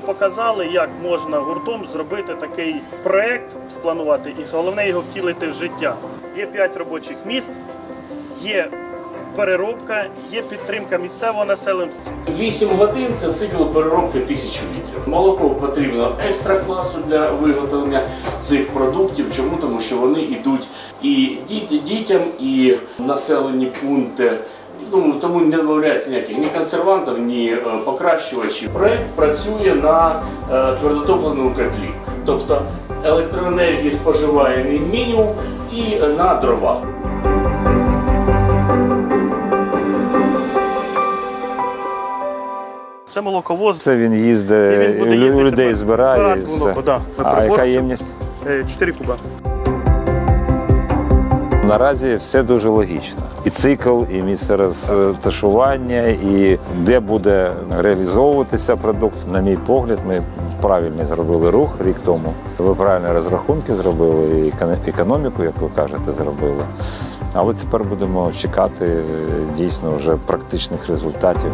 показали, як можна гуртом зробити такий проект, спланувати і головне його втілити в життя. Є 5 робочих місць, є переробка, є підтримка місцевого населення. 8 годин це цикл переробки тисячу літрів. Молоко потрібно екстра класу для виготовлення цих продуктів. Чому? Тому що вони йдуть і дітям, і населені пункти. Ну, тому не додається ніяких ні консервантів, ні е, покращувачів. Проект працює на е, твердотопленому котлі, тобто електроенергії споживає він мінімум і е, на дровах. Це молоковоз. Це він їздить, він у людей збирає. збирати і все. молоко, да. А яка ємність? 4 куба. Наразі все дуже логічно. І цикл, і місце розташування, і де буде реалізовуватися продукт. На мій погляд, ми правильно зробили рух рік тому. Ви правильні розрахунки зробили, і економіку, як ви кажете, зробили. Але тепер будемо чекати е, дійсно вже практичних результатів.